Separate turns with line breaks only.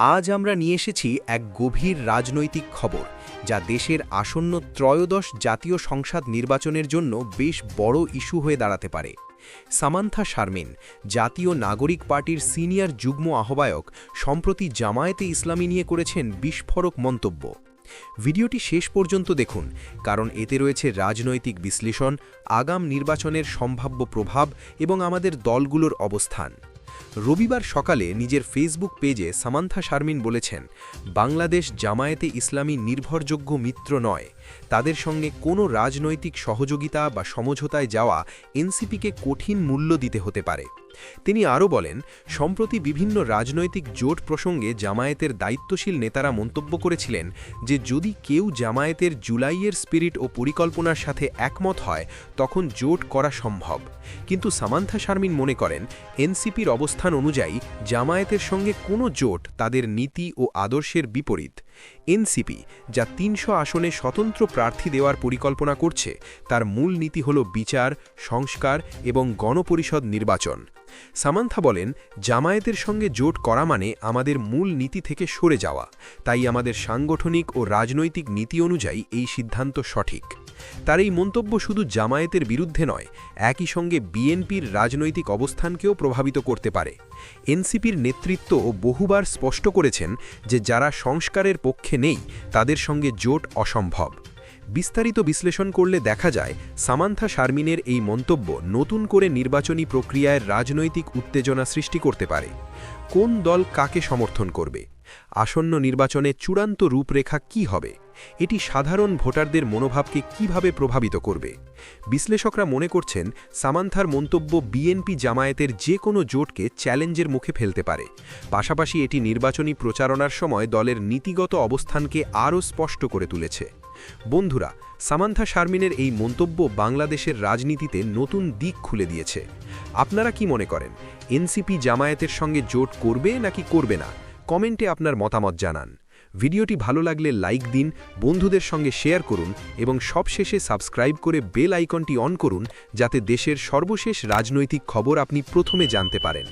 আজ আমরা নিয়ে এসেছি এক গভীর রাজনৈতিক খবর, যা দেশের আসন্ন ত্রয়োদশ জাতীয় সংসদ নির্বাচনের জন্য বেশ বড় ইস্যু হয়ে দাঁড়াতে পারে। সামান্থা শারমিন, জাতীয় নাগরিক পার্টির সিনিয়র যুগ্ম আহ্বায়ক, সম্প্রতি জামায়াতে ইসলামী নিয়ে করেছেন বিস্ফোরক মন্তব্য। ভিডিওটি শেষ পর্যন্ত দেখুন, কারণ এতে রয়েছে রাজনৈতিক বিশ্লেষণ, আগাম নির্বাচনের সম্ভাব্য প্রভাব এবং আমাদের দলগুলোর অবস্থান। রবিবার সকালে নিজের ফেসবুক পেজে সামান্থা শারমিন বলেছেন বাংলাদেশ জামায়াতে ইসলামী নির্ভরযোগ্য মিত্র নয়। তাদের সঙ্গে কোনো রাজনৈতিক সহযোগিতা বা সমঝোতায় যাওয়া এনসিপিকে কঠিন মূল্য দিতে হতে পারে। তিনি আরও বলেন, সম্প্রতি বিভিন্ন রাজনৈতিক জোট প্রসঙ্গে জামায়াতের দায়িত্বশীল নেতারা মন্তব্য করেছিলেন যে, যদি কেউ জামায়াতের জুলাইয়ের স্পিরিট ও পরিকল্পনার সাথে একমত হয়, তখন জোট করা সম্ভব। কিন্তু সামান্থা শারমিন মনে করেন, এনসিপির অবস্থান অনুযায়ী জামায়াতের সঙ্গে কোনো জোট তাদের নীতি ও আদর্শের বিপরীত। এনসিপি, যা তিনশো আসনে স্বতন্ত্র প্রার্থী দেওয়ার পরিকল্পনা করছে, তার মূল নীতি হল বিচার, সংস্কার এবং গণপরিষদ নির্বাচন। সামান্থা বলেন, জামায়াতের সঙ্গে জোট করা মানে আমাদের মূল নীতি থেকে সরে যাওয়া। তাই আমাদের সাংগঠনিক ও রাজনৈতিক নীতি অনুযায়ী এই সিদ্ধান্ত সঠিক। তার এই মন্তব্য শুধু জামায়াতের বিরুদ্ধে নয়, একই সঙ্গে বিএনপির রাজনৈতিক অবস্থানকেও প্রভাবিত করতে পারে। এনসিপির নেতৃত্ব বহুবার স্পষ্ট করেছেন যে যারা সংস্কারের পক্ষে নেই, তাদের সঙ্গে জোট অসম্ভব। বিস্তারিত বিশ্লেষণ করলে দেখা যায়, সামান্থা শারমিনের এই মন্তব্য নতুন করে নির্বাচনী প্রক্রিয়ায় রাজনৈতিক উত্তেজনা সৃষ্টি করতে পারে। কোন দল কাকে সমর্থন করবে? আসন্ন নির্বাচনে চূড়ান্ত রূপরেখা কি হবে? এটি সাধারণ ভোটারদের মনোভাবকে কীভাবে প্রভাবিত করবে? বিশ্লেষকরা মনে করছেন, সামান্থার মন্তব্য বিএনপি জামায়াতের যে কোনো জোটকে চ্যালেঞ্জের মুখে ফেলতে পারে। পাশাপাশি এটি নির্বাচনী প্রচারণার সময় দলের নীতিগত অবস্থানকে আরও স্পষ্ট করে তুলেছে। বন্ধুরা, সামান্থা শারমিনের এই মন্তব্য বাংলাদেশের রাজনীতিতে নতুন দিক খুলে দিয়েছে। আপনারা কি মনে করেন, এনসিপি জামায়াতের সঙ্গে জোট করবে নাকি করবে না? কমেন্টে আপনার মতামত জানান। ভিডিওটি ভালো লাগলে লাইক দিন, বন্ধুদের সঙ্গে শেয়ার করুন এবং সবশেষে সাবস্ক্রাইব করে বেল আইকনটি অন করুন যাতে দেশের সর্বশেষ রাজনৈতিক খবর আপনি প্রথমে জানতে পারেন।